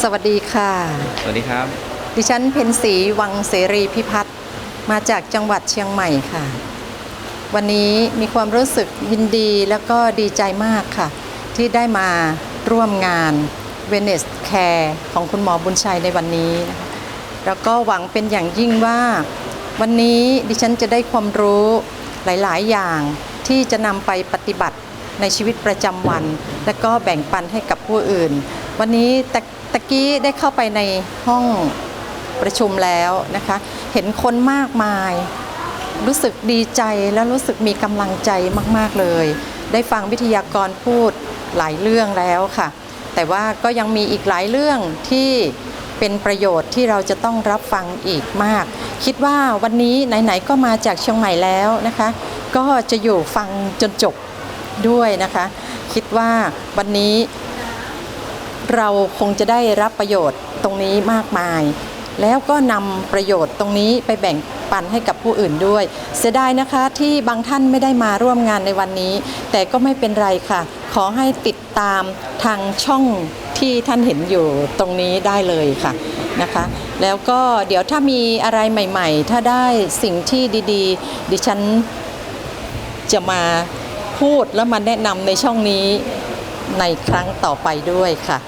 สวัสดีค่ะ สวัสดีครับ ดิฉันเพนสีวังเสรีพิพัฒน์มาจากจังหวัดเชียงใหม่ค่ะ วันนี้มีความรู้สึกยินดีแล้วก็ดีใจมากค่ะ ที่ได้มาร่วมงาน w e n e s Care ของคุณหมอบุญชัยในวันนี้นะคะแล้วก็หวังเป็นอย่างยิ่งว่า วันนี้ดิฉันจะได้ความรู้หลาย ๆ อย่างที่จะนำไปปฏิบัติในชีวิตประจำวัน และก็แบ่งปันให้กับผู้อื่น วันนี้ตะตะ กี้ได้เข้าไปในห้องประชุมแล้วนะคะ เห็นคนมากมาย รู้สึกดีใจและรู้สึกมีกำลังใจมาก ๆ เลย ได้ฟังวิทยากรพูดหลายเรื่องแล้วค่ะ แต่ว่าก็ยังมีอีกหลายเรื่องที่เป็นประโยชน์ที่เราจะต้องรับฟังอีกมาก คิดว่าวันนี้ไหนๆก็มาจากเชียงใหม่แล้วนะคะ ก็จะอยู่ฟังจนจบด้วยนะคะ คิดว่าวันนี้ เราคงจะได้รับประโยชน์ตรงนี้มากมาย แล้วก็นำประโยชน์ตรงนี้ไปแบ่งปันให้กับผู้อื่นด้วย เสียดายนะคะที่บางท่านไม่ได้มาร่วมงานในวันนี้ แต่ก็ไม่เป็นไรค่ะ ขอให้ติดตามทางช่องที่ท่านเห็นอยู่ตรงนี้ได้เลยค่ะนะคะ แล้วก็เดี๋ยวถ้ามีอะไรใหม่ ๆ ถ้าได้สิ่งที่ดีๆ ดิฉันจะมาพูดแล้วมาแนะนำในช่องนี้ในครั้งต่อไปด้วยค่ะ